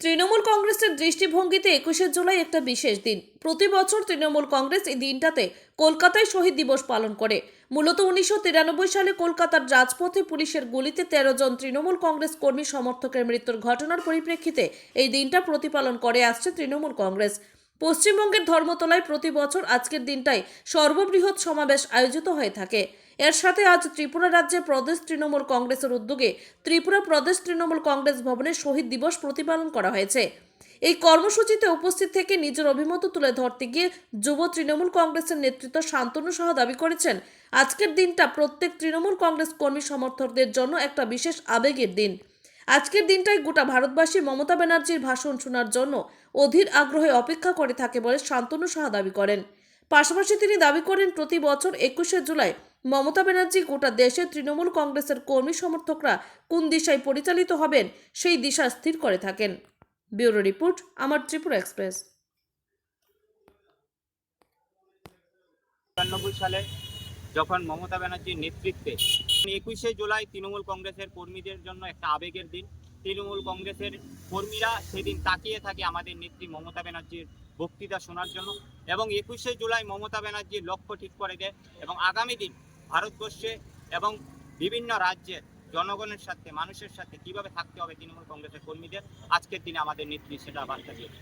তৃণমূল কংগ্রেসের দৃষ্টিভঙ্গিতে একুশে জুলাই একটা বিশেষ দিন। প্রতি বছর তৃণমূল কংগ্রেস এই দিনটাতে কলকাতায় শহীদ দিবস পালন করে। মূলত উনিশশো তিরানব্বই সালে কলকাতার রাজপথে পুলিশের গুলিতে তেরো জন তৃণমূল কংগ্রেস কর্মী সমর্থকের মৃত্যুর ঘটনার পরিপ্রেক্ষিতে এই দিনটা প্রতিপালন করে আসছে তৃণমূল কংগ্রেস। পশ্চিমবঙ্গের ধর্মতলায় প্রতি বছর আজকের দিনটাই সর্ববৃহৎ সমাবেশ আয়োজিত হয়ে থাকে। এর সাথে আজ ত্রিপুরা রাজ্যে প্রদেশ তৃণমূল কংগ্রেসের উদ্যোগে ত্রিপুরা প্রদেশ তৃণমূল কংগ্রেস ভবনে শহীদ দিবস প্রতিপালন করা হয়েছে। এই কর্মসূচিতে উপস্থিত থেকে নিজের অভিমত তুলে ধরতে গিয়ে যুব তৃণমূল কংগ্রেসের নেতৃত্ব শান্তনু সাহা দাবি করেছেন, আজকের দিনটা প্রত্যেক তৃণমূল কংগ্রেস কর্মী সমর্থকদের জন্য একটা বিশেষ আবেগের দিন। আজকের দিনটাই গোটা ভারতবাসী মমতা ব্যানার্জির ভাষণ শোনার জন্য অধীর আগ্রহে অপেক্ষা করে থাকে বলে শান্তনু সাহা দাবি করেন। পাশাপাশি তিনি দাবি করেন, প্রতি বছর একুশে জুলাই মমতা ব্যানার্জি গোটা দেশের তৃণমূল কংগ্রেসের কর্মী সমর্থকরা কোন দিশায় পরিচালিত হবেন, সেই দিশা স্থির করে থাকেন। ব্যুরো রিপোর্ট, আমার ত্রিপুরা এক্সপ্রেস। সালে যখন মমতা ব্যানার্জির নেতৃত্বে একুশে জুলাই তৃণমূল কংগ্রেসের কর্মীদের জন্য একটা আবেগের দিন, তৃণমূল কংগ্রেসের কর্মীরা সেদিন তাকিয়ে থাকে আমাদের নেত্রী মমতা ব্যানার্জির বক্তৃতা শোনার জন্য এবং একুশে জুলাই মমতা ব্যানার্জির লক্ষ্য ঠিক করে দেয় এবং আগামী দিন ভারতবর্ষে এবং বিভিন্ন রাজ্যের জনগণের সাথে, মানুষের সাথে কীভাবে থাকতে হবে তৃণমূল কংগ্রেসের কর্মীদের, আজকের দিনে আমাদের নেত্রী সেটা বার্তা দিয়েছে।